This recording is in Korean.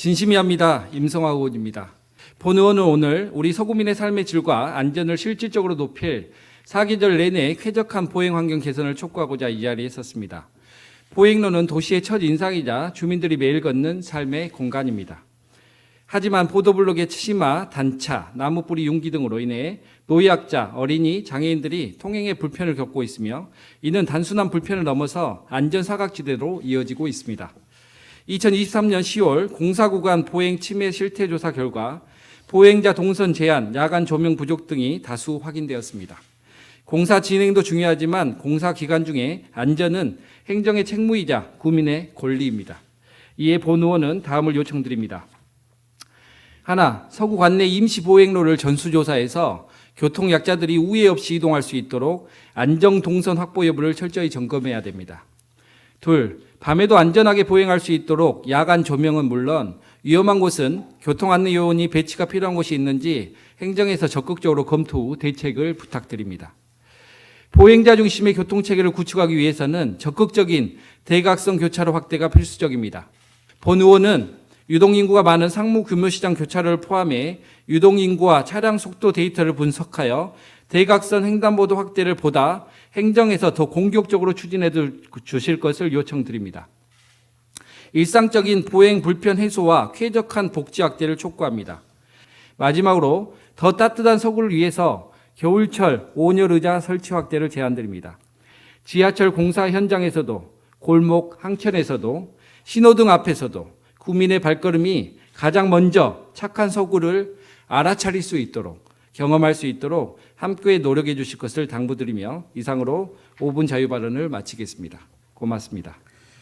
진심이 합니다. 임성화 의원입니다. 본 의원은 오늘 우리 서구민의 삶의 질과 안전을 실질적으로 높일 사계절 내내 쾌적한 보행 환경 개선을 촉구하고자 이 자리에 섰습니다. 보행로는 도시의 첫 인상이자 주민들이 매일 걷는 삶의 공간입니다. 하지만 보도블록의 치마, 단차, 나무뿌리 융기 등으로 인해 노약자, 어린이, 장애인들이 통행에 불편을 겪고 있으며 이는 단순한 불편을 넘어서 안전 사각지대로 이어지고 있습니다. 2023년 10월 공사구간 보행 침해 실태 조사 결과 보행자 동선 제한, 야간 조명 부족 등이 다수 확인되었습니다. 공사 진행도 중요하지만 공사 기간 중에 안전은 행정의 책무이자 국민의 권리입니다. 이에 본 의원은 다음을 요청드립니다. 하나, 서구 관내 임시 보행로를 전수조사해서 교통 약자들이 우회 없이 이동할 수 있도록 안정 동선 확보 여부를 철저히 점검해야 됩니다. 둘, 밤에도 안전하게 보행할 수 있도록 야간 조명은 물론 위험한 곳은 교통 안내 요원이 배치가 필요한 곳이 있는지 행정에서 적극적으로 검토 후 대책을 부탁드립니다. 보행자 중심의 교통 체계를 구축하기 위해서는 적극적인 대각선 교차로 확대가 필수적입니다. 본 의원은 유동인구가 많은 상무 규모시장 교차로를 포함해 유동인구와 차량 속도 데이터를 분석하여 대각선 횡단보도 확대를 보다 행정에서 더 공격적으로 추진해 주실 것을 요청드립니다. 일상적인 보행 불편 해소와 쾌적한 복지 확대를 촉구합니다. 마지막으로 더 따뜻한 서구를 위해서 겨울철 온열 의자 설치 확대를 제안드립니다. 지하철 공사 현장에서도 골목 항천에서도 신호등 앞에서도 국민의 발걸음이 가장 먼저 착한 서구를 알아차릴 수 있도록 경험할 수 있도록 함께 노력해 주실 것을 당부드리며 이상으로 5분 자유 발언을 마치겠습니다. 고맙습니다.